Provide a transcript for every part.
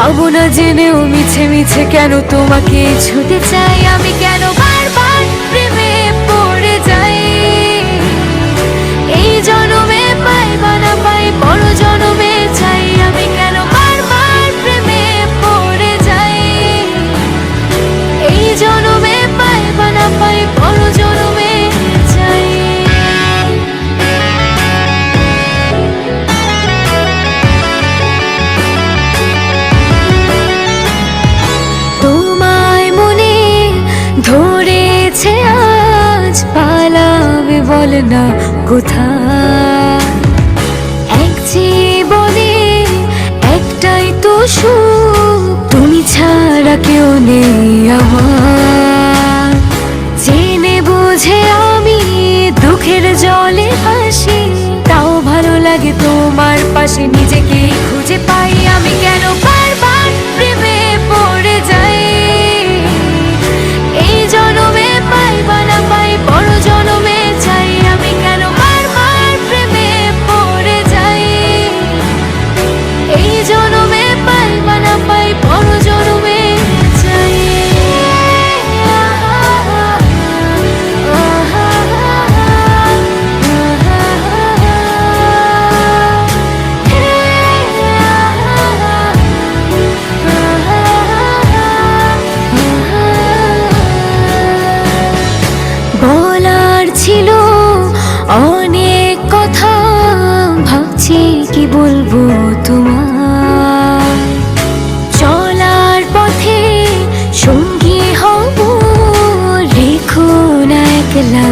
পাবো না জেনেও মিছে মিছে কেন তোমাকে ছুটে চাই আমি কেন বল না কোথায়? এক জীবনে একটাই তো সুখ, তুমি ছাড়া কেউ নেই আমার। জেনে বুঝে আমি দুঃখের জলে হাসি তাও ভালো লাগে তোমার পাশে নিজেকে খুঁজে পাই আমি কেন? অনেক কথা ভাবছি, কি বলব তোমার চলার পথে সঙ্গী হব, রেখো না একলা।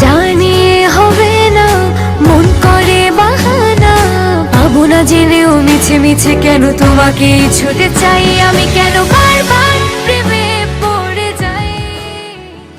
জানি হবে না, মন করে বাহানা। পাবো না জেনেও মিছে মিছে কেন তোমাকে? ছুটে চাই আমি কেন